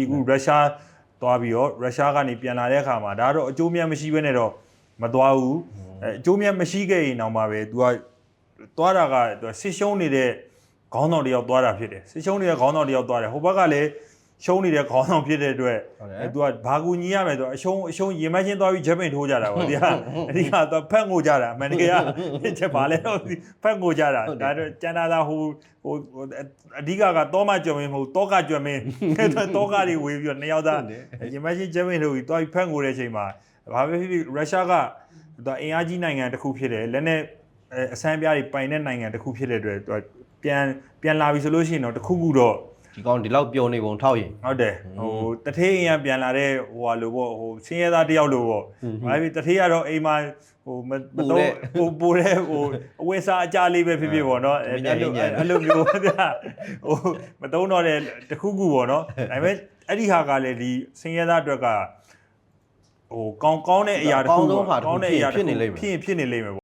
ဒီခုရုရှားသွားပြီးတော့ရုရှားကနေပြန်လာတဲ့အခါမှာဒါကတော့အကျိုးမြတ်မရှိဘဲနဲ့တော့မသွားဘူးအဲအကျိုးမြတ်မရှိခဲ့ရင်တော့မှပဲ तू ကသွားတာကသူကဆစ်ရှုံးနေတဲ့ခေါင်းဆောင်တစ်ယောက်သွားတာဖြစ်တယ်ဆစ်ရှုံးနေတဲ့ခေါင်းဆောင်တစ်ယောက်သွားတယ်ဟိုဘက်ကလည်း ရှုံးနေတဲ့ခေါင်းဆောင်ဖြစ်တဲ့အတွက်ဟုတ်တယ်အဲ तू ကဘာကူညီရမယ်ဆိုတော့အရှုံးအရှုံးရင်မချင်းသွားပြီးချက်ပင်ထိုးကြတာပေါ့ဒီကအဓိကတော့ဖက်ငိုကြတာအမှန်တကယ်ကချက်ပါလဲတော့ဖက်ငိုကြတာဒါတော့ကျန်တာသာဟိုဟိုဟိုအဓိကကတော့မကြွမင်းမဟုတ်တောကကြွမင်းတောကတွေဝေးပြီးတော့နှစ်ယောက်သားရင်မချင်းချက်ပင်ထိုးပြီးသွားပြီးဖက်ငိုတဲ့အချိန်မှာဘာပဲဖြစ်ဖြစ်ရုရှားကသူအင်အားကြီးနိုင်ငံတစ်ခုဖြစ်တယ်လက်နဲ့အဆန်းပြားတွေပိုင်တဲ့နိုင်ငံတစ်ခုဖြစ်တဲ့အတွက်သူပြန်ပြန်လာပြီဆိုလို့ရှိရင်တော့တစ်ခုခုတော့ ဒီကောင်ဒီလောက်ပျော်နေပုံထောက်ရင်ဟုတ်တယ်ဟိုတထေးအိမ်ကပြန်လာတဲ့ဟိုဟာလိုပေါ့ဟိုဆင်းရဲသားတယောက်လိုပေါ့ဘာဖြစ်တထေးကတော့အိမ်မှာဟိုမမတော့ဟိုပိုတဲ့ဟိုအဝိစာအကြလေးပဲဖြစ်ဖြစ်ပေါ့နော်အဲ့လိုအဲ့လိုမျိုးဗျာဟိုမတုံးတော့တဲ့တခုခုပေါ့နော်ဒါပေမဲ့အဲ့ဒီဟာကလည်းဒီဆင်းရဲသားအတွက်ကဟိုကောင်းကောင်းတဲ့အရာတစ်ခုကောင်းတဲ့အရာဖြစ်နေလိမ့်မယ်ဖြစ်ဖြစ်နေလိမ့်မယ်